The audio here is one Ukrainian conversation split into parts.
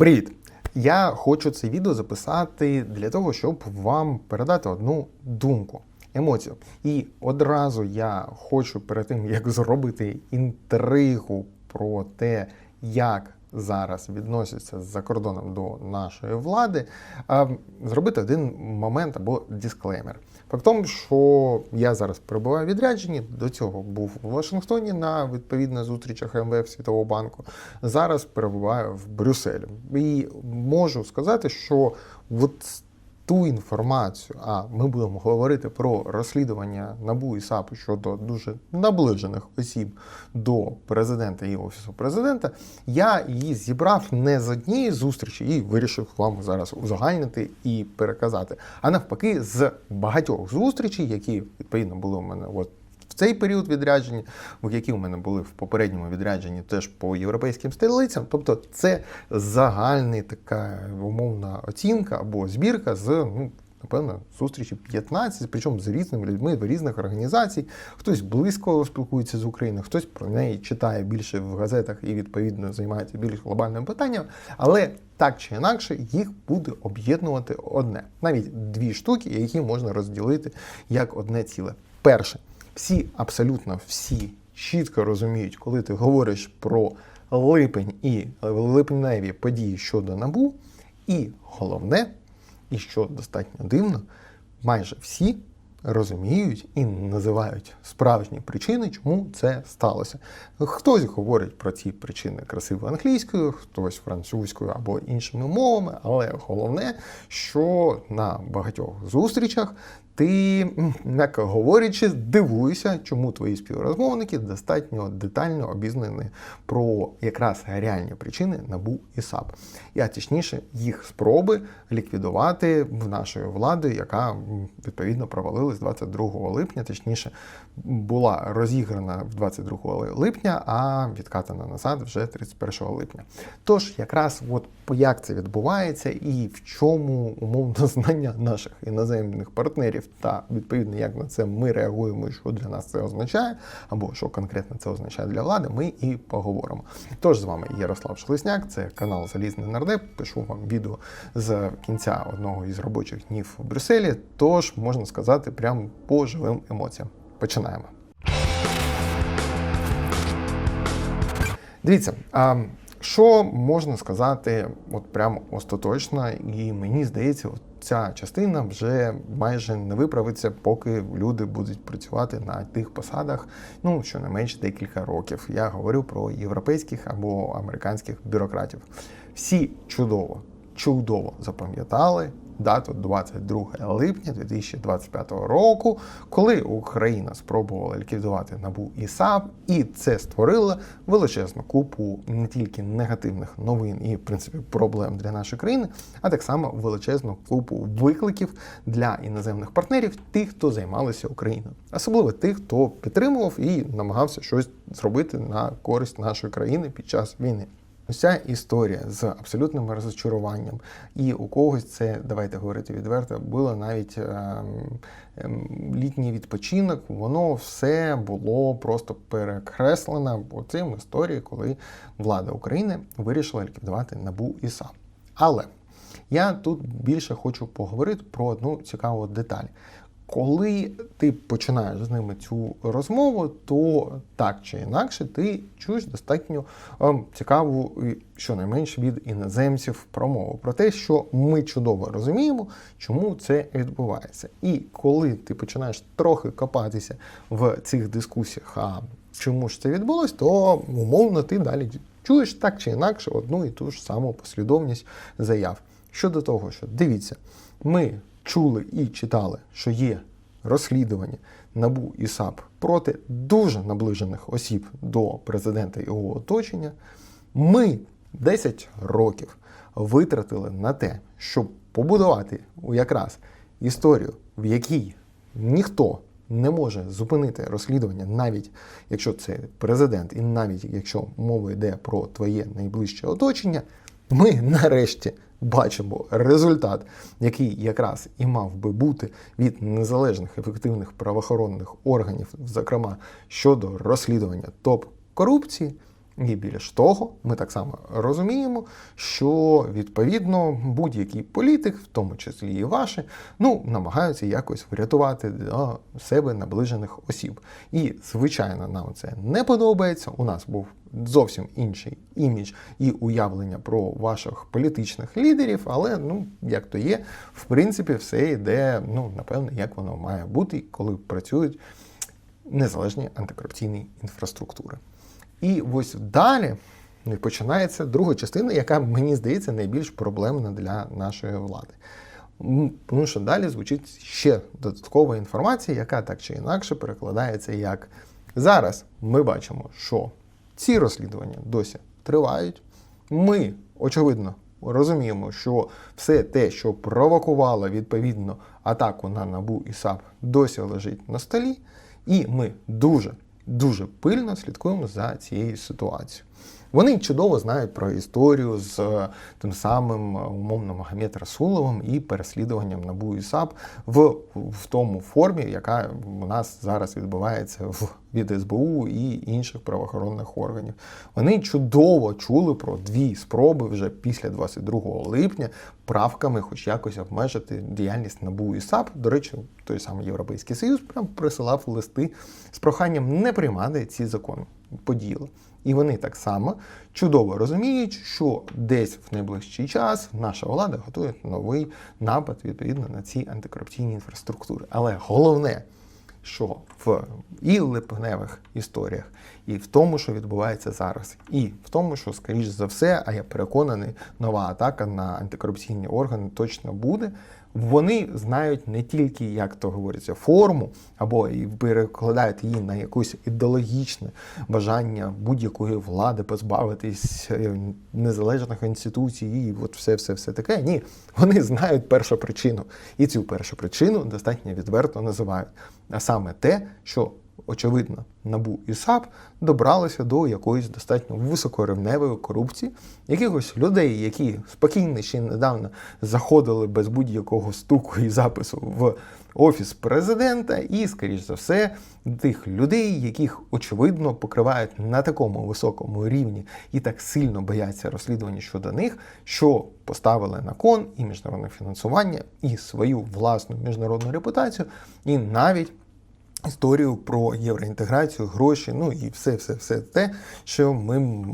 Привіт! Я хочу це відео записати для того, щоб вам передати одну думку, емоцію. І одразу я хочу перед тим, як зробити інтригу про те, як зараз відносяться за кордоном до нашої влади, зробити один момент або дисклеймер. Факт тому, що я зараз перебуваю в відрядженні, до цього був у Вашингтоні на відповідних зустрічах МВФ Світового банку. Зараз перебуваю в Брюсселі. І можу сказати, що от ту інформацію, а ми будемо говорити про розслідування НАБУ і САПу щодо дуже наближених осіб до президента і офісу президента, я її зібрав не з однієї зустрічі і вирішив вам зараз узагальнити і переказати, а навпаки, з багатьох зустрічей, які відповідно були у мене от. Цей період відрядження, які у мене були в попередньому відрядженні, теж по європейським столицям. Тобто це загальна така умовна оцінка або збірка з ну. Напевно, зустрічі 15, причому з різними людьми в різних організацій. Хтось близько спілкується з Україною, хтось про неї читає більше в газетах і відповідно займається більш глобальним питанням. Але так чи інакше їх буде об'єднувати одне, навіть дві штуки, які можна розділити як одне ціле. Перше, всі, абсолютно всі чітко розуміють, коли ти говориш про липень і липневі події щодо набу. І головне, і що достатньо дивно, майже всі розуміють і називають справжні причини, чому це сталося. Хтось говорить про ці причини красивою англійською, хтось французькою або іншими мовами, але головне, що на багатьох зустрічах ти, м'яко говорячи, дивуєшся, чому твої співрозмовники достатньо детально обізнані про якраз реальні причини набу і САП. І а точніше їх спроби ліквідувати в нашої влади, яка відповідно провалилась 22 липня, точніше була розіграна в 22 липня, а відкатана назад вже 31 липня. Тож, якраз от як це відбувається і в чому умовно знання наших іноземних партнерів та відповідно, як на це ми реагуємо, і що для нас це означає, або що конкретно це означає для влади, ми і поговоримо. Тож з вами Ярослав Шлесняк, це канал Залізний Нардеп. Пишу вам відео з кінця одного із робочих днів у Брюсселі. Тож можна сказати, прямо по живим емоціям. Починаємо. Дивіться, а що можна сказати, от прямо остаточно, і мені здається, от ця частина вже майже не виправиться, поки люди будуть працювати на тих посадах, ну щонайменше декілька років. Я говорю про європейських або американських бюрократів. Всі чудово, чудово запам'ятали дату 22 липня 2025 року, коли Україна спробувала ліквідувати набу і САП, і це створило величезну купу не тільки негативних новин і в принципі проблем для нашої країни, а так само величезну купу викликів для іноземних партнерів, тих, хто займалися Україною, особливо тих, хто підтримував і намагався щось зробити на користь нашої країни під час війни. Ця історія з абсолютним розчаруванням, і у когось це, давайте говорити відверто, було навіть ем, ем, літній відпочинок, воно все було просто перекреслено цим історією, коли влада України вирішила ліквідувати набу і САП. Але я тут більше хочу поговорити про одну цікаву деталь. Коли ти починаєш з ними цю розмову, то так чи інакше ти чуєш достатньо ем, цікаву, щонайменше від іноземців промову про те, що ми чудово розуміємо, чому це відбувається. І коли ти починаєш трохи копатися в цих дискусіях, а чому ж це відбулось, то умовно ти далі чуєш так чи інакше одну і ту ж саму послідовність заяв. Щодо того, що дивіться, ми чули і читали, що є розслідування НАБУ і САП проти дуже наближених осіб до президента і його оточення, ми 10 років витратили на те, щоб побудувати якраз історію, в якій ніхто не може зупинити розслідування, навіть якщо це президент, і навіть якщо мова йде про твоє найближче оточення, ми нарешті бачимо результат, який якраз і мав би бути від незалежних ефективних правоохоронних органів, зокрема щодо розслідування топ корупції. І більш того, ми так само розуміємо, що відповідно будь-який політик, в тому числі і ваші, ну намагаються якось врятувати до себе наближених осіб. І звичайно, нам це не подобається. У нас був зовсім інший імідж і уявлення про ваших політичних лідерів, але ну як то є, в принципі, все йде, ну напевно, як воно має бути, коли працюють незалежні антикорупційні інфраструктури. І ось далі починається друга частина, яка мені здається найбільш проблемна для нашої влади. Тому що далі звучить ще додаткова інформація, яка так чи інакше перекладається як зараз ми бачимо, що ці розслідування досі тривають. Ми, очевидно, розуміємо, що все те, що провокувало відповідно атаку на НАБУ і САП, досі лежить на столі, і ми дуже дуже пильно слідкуємо за цією ситуацією. Вони чудово знають про історію з е, тим самим е, умовно Магомед Расуловим і переслідуванням НАБУ і САП в, в тому формі, яка у нас зараз відбувається в, від СБУ і інших правоохоронних органів. Вони чудово чули про дві спроби вже після 22 липня правками, хоч якось обмежити діяльність НАБУ і САП. До речі, той самий Європейський Союз прям присилав листи з проханням не приймати ці закони. Поділи. І вони так само чудово розуміють, що десь в найближчий час наша влада готує новий напад відповідно на ці антикорупційні інфраструктури. Але головне, що в і липневих історіях, і в тому, що відбувається зараз, і в тому, що, скоріш за все, а я переконаний, нова атака на антикорупційні органи точно буде. Вони знають не тільки, як то говориться, форму, або і перекладають її на якусь ідеологічне бажання будь-якої влади позбавитись е, незалежних інституцій, і от все, все, все таке. Ні, вони знають першу причину, і цю першу причину достатньо відверто називають. А саме те, що очевидно, набу і САП добралися до якоїсь достатньо високорівневої корупції, якихось людей, які спокійно ще недавно заходили без будь-якого стуку і запису в офіс президента, і, скоріш за все, тих людей, яких очевидно покривають на такому високому рівні і так сильно бояться розслідування щодо них, що поставили на кон і міжнародне фінансування, і свою власну міжнародну репутацію, і навіть історію про євроінтеграцію, гроші, ну і все, все, все те, що ми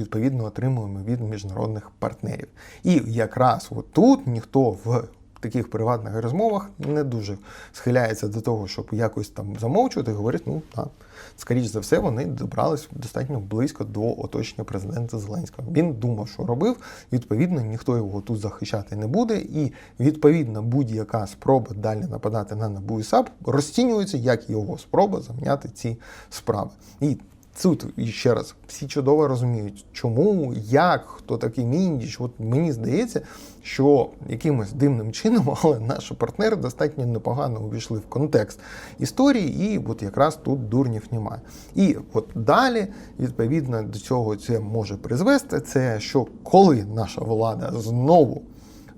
відповідно отримуємо від міжнародних партнерів. І якраз от тут ніхто в таких приватних розмовах не дуже схиляється до того, щоб якось там замовчувати, говорить, ну так, скоріш за все, вони добрались достатньо близько до оточення президента Зеленського. Він думав, що робив. Відповідно, ніхто його тут захищати не буде, і відповідно будь-яка спроба далі нападати на НАБУ і САП розцінюється як його спроба заміняти ці справи. І Тут ще раз всі чудово розуміють, чому, як, хто такий міндіч. От мені здається, що якимось дивним чином, але наші партнери достатньо непогано увійшли в контекст історії, і от якраз тут дурнів немає. І от далі, відповідно до цього, це може призвести, це що коли наша влада знову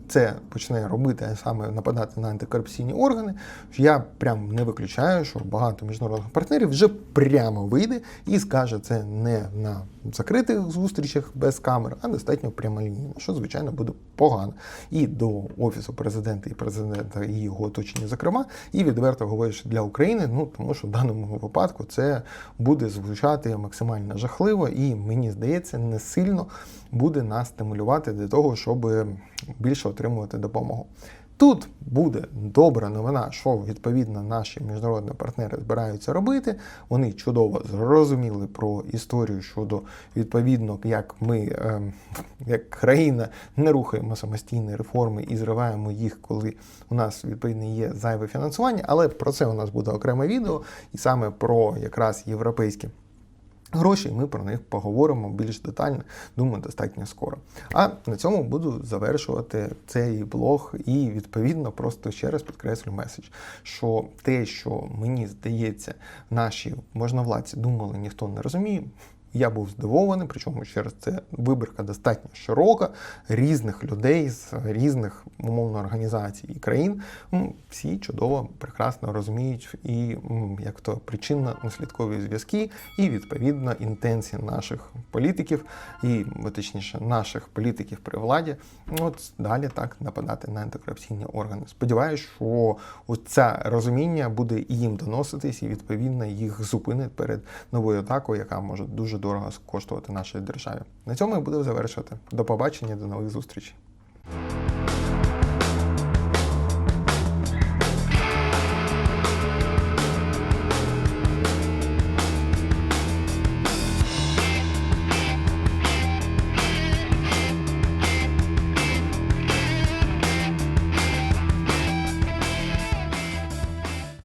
це почне робити, саме нападати на антикорупційні органи, я прям не виключаю, що багато міжнародних партнерів вже прямо вийде і скаже це не на закритих зустрічах без камер, а достатньо прямолінійно, що звичайно буде погано і до офісу президента і президента і його оточення, зокрема, і відверто говориш для України. Ну тому що в даному випадку це буде звучати максимально жахливо, і мені здається, не сильно буде нас стимулювати для того, щоб більше отримувати допомогу. Тут буде добра новина, що відповідно наші міжнародні партнери збираються робити. Вони чудово зрозуміли про історію щодо відповідно, як ми, ем, як країна, не рухаємо самостійні реформи і зриваємо їх, коли у нас відповідно є зайве фінансування. Але про це у нас буде окреме відео, і саме про якраз європейські. Гроші, ми про них поговоримо більш детально, думаю, достатньо скоро. А на цьому буду завершувати цей блог і, відповідно, просто ще раз підкреслю меседж, що те, що мені здається, наші можновладці думали, ніхто не розуміє. Я був здивований, причому через це вибірка достатньо широка, різних людей з різних умовно організацій і країн. Всі чудово, прекрасно розуміють і як то причинно-наслідкові зв'язки, і відповідно інтенції наших політиків, і точніше наших політиків при владі. От далі так нападати на антикорупційні органи. Сподіваюсь, що це розуміння буде їм доноситись, і відповідно їх зупинить перед новою атакою, яка може дуже дорого коштувати нашій державі. На цьому я буду завершувати. До побачення, до нових зустрічей.